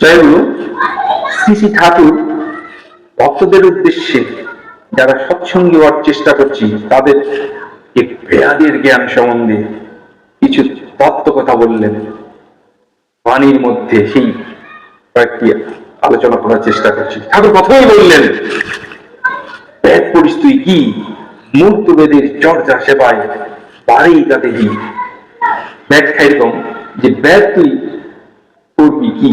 জয় গুরু শ্রী ঠাকুর ভক্তদের উদ্দেশ্যে যারা সৎসঙ্গী হওয়ার চেষ্টা করছি, তাদের বেয়াদের জ্ঞান সম্বন্ধে কিছু তত্ত্ব কথা বললেন। বাণীর মধ্যে সেই কয়েকটি আলোচনা করার চেষ্টা করছি। ঠাকুর প্রথমেই বললেন, বেদ পড়িস তুই কি? মূর্ত বেদের চর্চা সেবায় পারেই তাতে কি? ব্যাখ্যা এরকম যে, বেদ তুই পড়বি কি?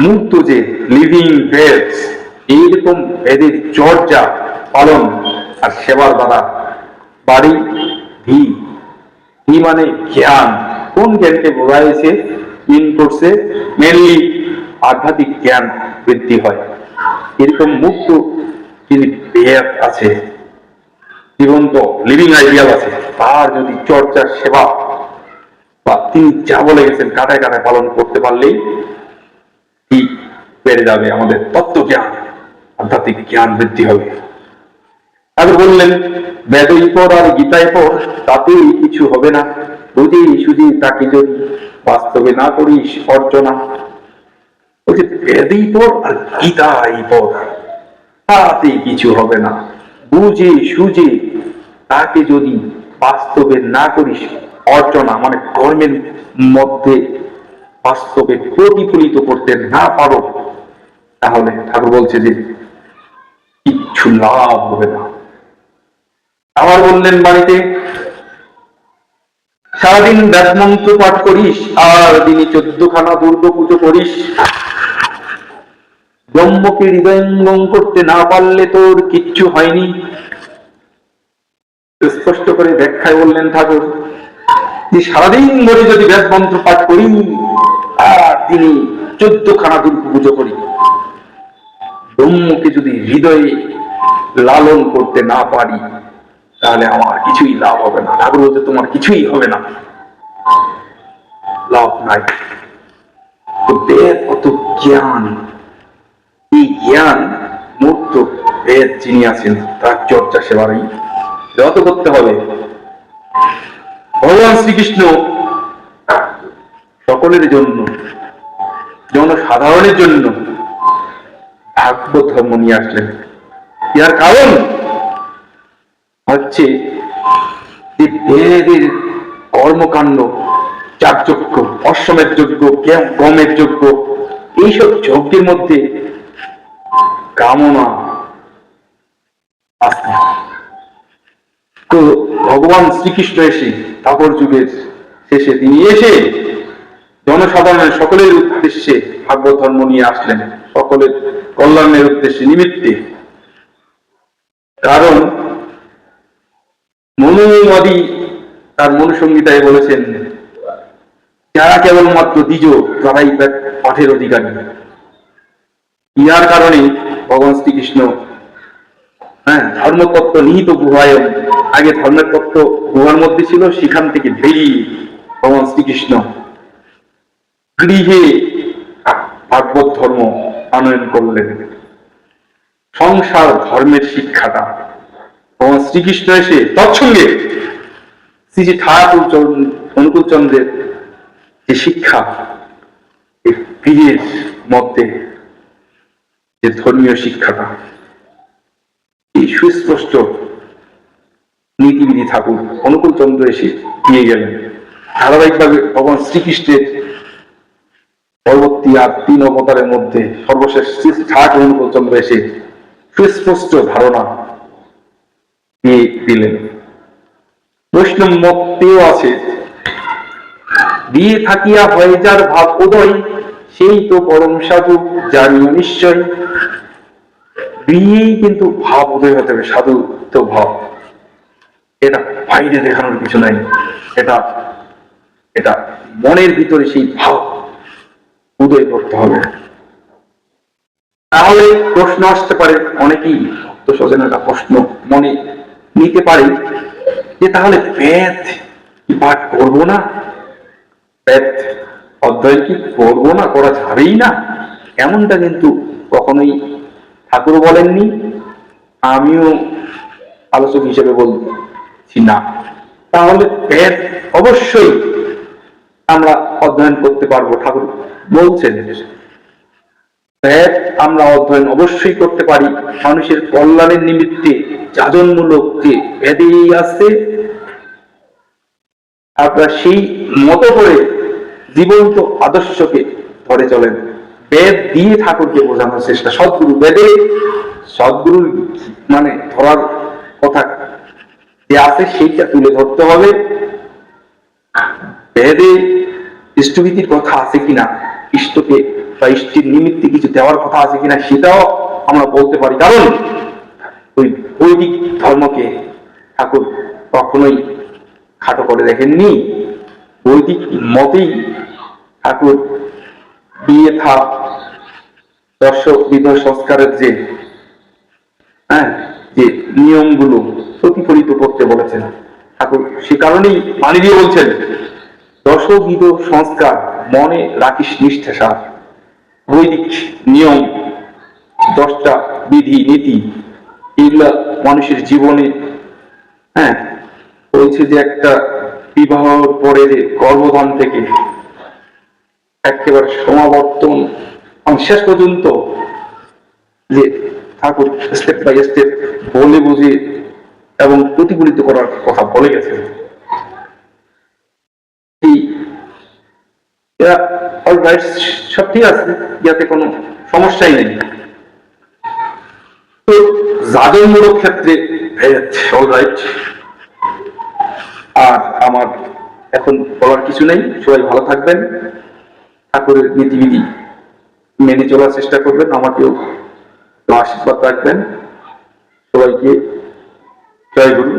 মূর্ত যে লিভিং বেদ এইরকম বেদের চর্চা পালন আর সেবার দ্বারা বাড়ি ভি ভি মানে জ্ঞান। কোন জ্ঞানকে বোঝা হয়েছে ইন করছে মেনলি আধ্যাত্মিক জ্ঞান বৃদ্ধি হয়। এরকম মুক্ত যিনি বেদ আছে, জীবন্ত লিভিং আইডিয়াল আছে, তার যদি চর্চা সেবা, বা তিনি যা বলে গেছেন, কাটায় কাটায় পালন করতে পারলেই বেড়ে যাবে আমাদের তত্ত্ব জ্ঞান আধ্যাত্মিক জ্ঞান বৃদ্ধি হবে। তারপর বললেন, বেদই পর আর গীতায় পর, তাতেই কিছু হবে না। বুঝি সুঝি তাকে যদি বাস্তবে না করিস অর্চনা বলছে, বেদই পর আর গীতাই পর তাতে কিছু হবে না। বুঝে সুঝে তাকে যদি বাস্তবে না করিস অর্চনা মানে কর্মের মধ্যে বাস্তবে প্রতিফলিত করতে না পারো তাহলে ঠাকুর বলছে যে, কিচ্ছু লাভ হবে না। আবার বললেন বাড়িতে, সারাদিন ব্যাস মন্ত্র পাঠ করিস, আর দিনে চোদ্দখানা দুর্গ পুজো করিস। ব্রহ্মকে হৃদয়ঙ্গম করতে না পারলে তোর কিচ্ছু হয়নি। স্পষ্ট করে ব্যাখ্যায় বললেন ঠাকুর, যে সারাদিন ধরে যদি ব্যাস মন্ত্র পাঠ করি, আর তিনি চোদ্দখানা দুর্গ পুজো করি ব্রহ্মকে যদি হৃদয়ে লালন করতে না পারি, তাহলে আমার কিছুই লাভ হবে না। ঠাকুর বলতে তোমার কিছুই হবে না। লাভ নাই। বেদ কত জ্ঞান। এই জ্ঞান, মূর্ত, বেদ যিনি আছেন, তার চর্চা সেবারই যত করতে হবে। ভগবান শ্রীকৃষ্ণ সকলের জন্য, জনসাধারণের জন্য ভাগবত ধর্ম নিয়ে আসলেন ইয়ার কারণ হচ্ছে যে বেদের কর্মকাণ্ড, যাগযজ্ঞ অশ্বমের যজ্ঞ গমের যজ্ঞ, এইসব যজ্ঞের মধ্যে কামনা আছে। তো ভগবান শ্রীকৃষ্ণ এসে তাপর যুগের শেষে তিনি এসে জনসাধারণের সকলের উদ্দেশ্যে ভাগ্য ধর্ম নিয়ে আসলেন। সকলের কল্যাণের উদ্দেশ্যে নিমিত্তে। কারণ মনুবাদী তার মনুসংহিতায় বলেছেন, যারা কেবলমাত্র দ্বিজ, তারাই পাঠের অধিকারী। ইহার কারণে ভগবান শ্রীকৃষ্ণ হ্যাঁ ধর্মতত্ত্ব নিহিত গুহায়, আগে ধর্মের তত্ত্ব গুহার মধ্যে ছিল, সেখান থেকে বেরিয়ে ভগবান শ্রীকৃষ্ণ গৃহে ভাগবত ধর্ম আনয়ন করলেন। সংসার ধর্মের শিক্ষাটা। ভগবান শ্রীকৃষ্ণ এসে তৎসঙ্গে শ্রী শ্রী ঠাকুর অনুকূল চন্দ্রের যে শিক্ষা গৃহের মধ্যে যে ধর্মীয় শিক্ষাটা, এই সুস্পষ্ট নীতিবিধি ঠাকুর অনুকূল চন্দ্র এসে দিয়ে গেলেন। ধারাবাহিকভাবে ভগবান শ্রীকৃষ্ণের পরবর্তী আর তিন অবতারের মধ্যে সর্বশেষ অনুকূল চন্দ্র এসে সুস্পষ্ট ধারণা দিয়ে দিলেন। বৈষ্ণব মতেও আছে, দিয়ে থাকিয়া হয় যার ভাব উদয়, সেই তো পরম সাধু জানিও নিশ্চয় বিয়েই কিন্তু ভাব উদয় হতে হবে সাধু তো ভাব। এটা বাইরে দেখানোর কিছু নাই। এটা এটা মনের ভিতরে সেই ভাব। উদয় করতে হবে। তাহলে প্রশ্ন আসতে পারে অনেকেই ভক্ত স্বজনেরা প্রশ্ন মনে নিতে পারে যে তাহলে বেদ কি পাঠ করব না? বেদ অধ্যয়ন কি করব না? করা যাবেই না? এমনটা কিন্তু কখনোই ঠাকুর বলেননি। আমিও আলোচক হিসেবে বলছি না। তাহলে বেদ অবশ্যই আমরা অধ্যয়ন করতে পারব, ঠাকুর বলছেন। আমরা অধ্যয়ন অবশ্যই করতে পারি। মানুষের কল্যাণের নিমিত্তে, যাজনমূলক যে বেদেই আছে, আপনারা সেই মতো করে জীবন্ত আদর্শকে ধরে চলেন। বেদ দিয়ে ঠাকুরকে বোঝানোর চেষ্টা। সদ্গুরু বেদে সদ্গুরুর মানে ধরার কথা যে আছে, সেইটা তুলে ধরতে হবে বেদে ইষ্টভীতির কথা আছে কিনা ইষ্টকে বা ইষ্টের নিমিত্তে কিছু দেওয়ার কথা আছে কিনা, সেটাও আমরা বলতে পারি। কারণ ওই বৈদিক ধর্মকে ঠাকুর কখনোই খাটো করে দেখেননি। বৈদিক মতেই ঠাকুর বিয়ে থা দর্শক বিধ সংস্কারের যে হ্যাঁ যে নিয়মগুলো প্রতিফলিত করতে বলেছেন। ঠাকুর সে কারণেই পানি দিয়ে বলছেন দশবিধ সংস্কার মনে রাখিস নিষ্ঠাসা বৈদিক নিয়ম, দশটা বিধি, নীতি, এগুলা মানুষের জীবনে হ্যাঁ বলছে যে একটা বিবাহ পরে গর্ভধান থেকে একেবারে সমাবর্তন। শেষ পর্যন্ত যে ঠাকুর স্টেপ বাই স্টেপ বলে বুঝে এবং প্রতিফলিত করার কথা বলে গেছেন এই এরা অল রাইট সব ঠিক আছে ইয়াতে কোনো সমস্যাই নেই। তো ক্ষেত্রে অল রাইট আর আমার এখন বলার কিছু নেই, সবাই ভালো থাকবেন। ঠাকুরের নীতিবিধি মেনে চলার চেষ্টা করবেন, আমাকেও আশীর্বাদ রাখবেন। সবাইকে জয় গুরু।